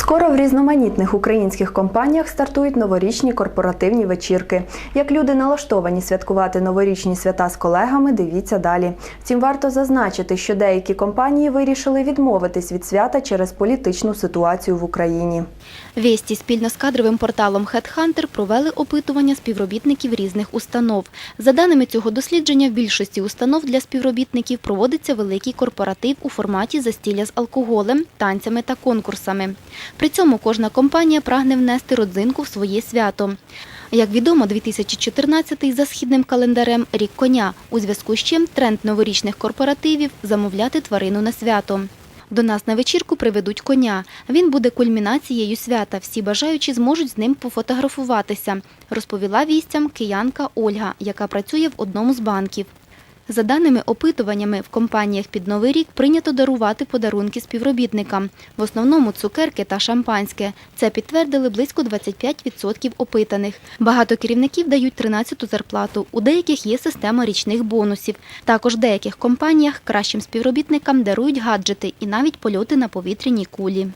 Скоро в різноманітних українських компаніях стартують новорічні корпоративні вечірки. Як люди налаштовані святкувати новорічні свята з колегами, дивіться далі. Втім, варто зазначити, що деякі компанії вирішили відмовитись від свята через політичну ситуацію в Україні. Весті спільно з кадровим порталом HeadHunter провели опитування співробітників різних установ. За даними цього дослідження, в більшості установ для співробітників проводиться великий корпоратив у форматі застілля з алкоголем, танцями та конкурсами. При цьому кожна компанія прагне внести родзинку в своє свято. Як відомо, 2014-й за східним календарем – рік коня, у зв'язку з чим тренд новорічних корпоративів – замовляти тварину на свято. До нас на вечірку приведуть коня. Він буде кульмінацією свята. Всі бажаючі зможуть з ним пофотографуватися, розповіла вістям киянка Ольга, яка працює в одному з банків. За даними опитуваннями, в компаніях під Новий рік прийнято дарувати подарунки співробітникам. В основному цукерки та шампанське. Це підтвердили близько 25% опитаних. Багато керівників дають 13-ту зарплату. У деяких є система річних бонусів. Також в деяких компаніях кращим співробітникам дарують гаджети і навіть польоти на повітряній кулі.